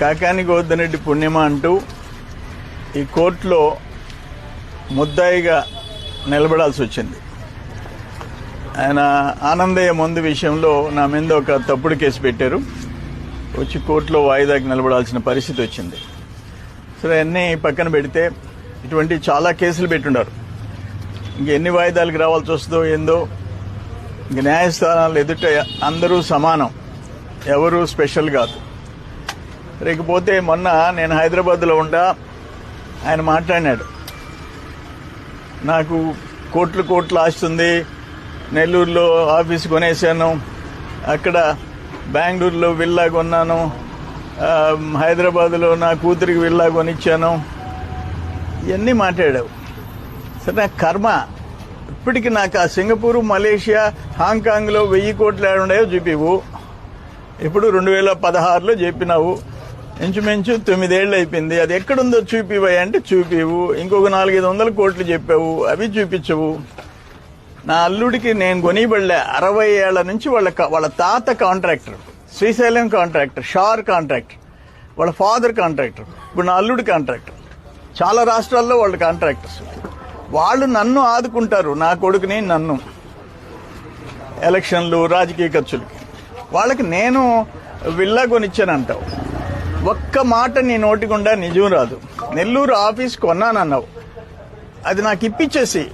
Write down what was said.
కాకాని గోవర్ధనరెడ్డి పుణ్యమ అంటూ ఈ కోర్టులో ముద్దాయిగా నిలబడాల్సి వచ్చింది. ఆయన ఆనందయ్య మందు విషయంలో నా మీద ఒక తప్పుడు కేసు పెట్టారు. వచ్చి కోర్టులో వాయిదాకి నిలబడాల్సిన పరిస్థితి వచ్చింది. సరే అన్నీ పక్కన పెడితే ఇటువంటి చాలా కేసులు పెట్టుండారు. ఇంక ఎన్ని వాయిదాలకు రావాల్సి వస్తుందో ఏందో ఇంక న్యాయస్థానాలు ఎదుట అందరూ సమానం. ఎవరు స్పెషల్ కాదు. రేకపోతే మొన్న నేను హైదరాబాద్లో ఉండా ఆయన మాట్లాడినాడు. నాకు కోట్లు కోట్లు ఆస్తుంది నెల్లూరులో ఆఫీస్ కొనేసాను అక్కడ బెంగళూరులో విల్లా కొన్నాను హైదరాబాద్లో నా కూతురికి విల్లా కొనిచ్చాను. ఇవన్నీ మాట్లాడావు. సరే నా కర్మ. ఇప్పటికి నాకు ఆ సింగపూరు మలేషియా హాంకాంగ్లో వెయ్యి కోట్లు ఏడున్నాయో చూపివు ఇప్పుడు రెండు వేల పదహారులో చెప్పినావు. ఇంచుమించు తొమ్మిదేళ్ళు అయిపోయింది అది ఎక్కడుందో చూపివయ్య అంటే చూపివు ఇంకొక నాలుగైదు వందల కోట్లు చెప్పావు. అవి చూపించవు. నా అల్లుడికి నేను కొనిబడలే అరవై ఏళ్ళ నుంచి వాళ్ళ వాళ్ళ తాత contractor Srisailam contractor SHAR contractor వాళ్ళ ఫాదర్ కాంట్రాక్టర్ ఇప్పుడు నా అల్లుడి కాంట్రాక్టర్. చాలా రాష్ట్రాల్లో వాళ్ళ కాంట్రాక్టర్స్. వాళ్ళు నన్ను ఆదుకుంటారు. నా కొడుకుని నన్ను. ఎలక్షన్లు రాజకీయ ఖర్చులకి. వాళ్ళకి నేను విల్లా కొనిచ్చానంటావు. ఒక్క మాట నీ నోటి గుండా నిజం రాదు. నెల్లూరు ఆఫీస్ కొన్నానన్నావు. అది నాకు ఇప్పించేసి